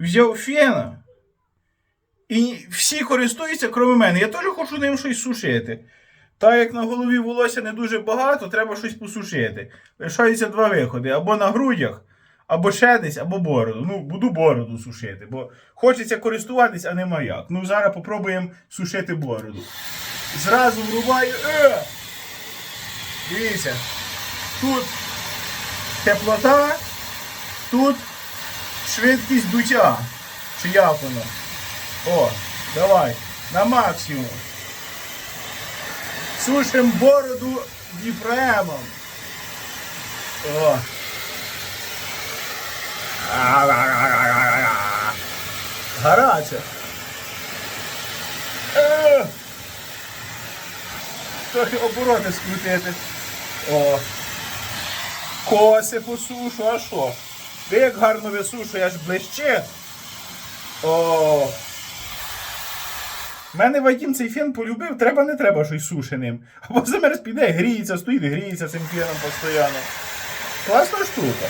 Взяв фена. І всі користуються, крім мене. Я теж хочу ним щось сушити. Так як на голові волосся не дуже багато, треба щось посушити. Лишаються два виходи: або на грудях, або ще десь, або бороду. Ну, буду бороду сушити, бо хочеться користуватись, а нема як. Ну, зараз попробуємо сушити бороду. Зразу врубаю. Е! Дивіться. Тут теплота, тут швидкість дуття. Чи як воно? О, давай, на максимум. Сушим бороду діфраемом. О. Гаряче. Е. Трохи обороти скрутити. О. Коси посушу, а що? Ви як гарно висушує, аж ближче. О. Мене Вадім цей фен полюбив, треба не треба щось сушеним. Або замерз піде, гріється, стоїть, гріється цим феном постійно. Класна штука.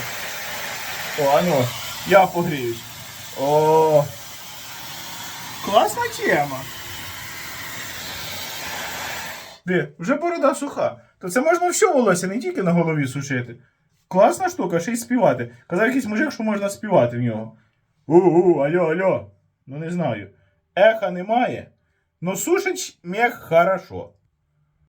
О, ану, я погріюсь. О. Класна тема. Де, вже борода суха. То це можна все волосся, не тільки на голові сушити. Класна штука, ще й співати. Казав якийсь мужик, що можна співати в нього. У-у, алло, алло. Ну не знаю. Еха немає. Но сушить мех хорошо.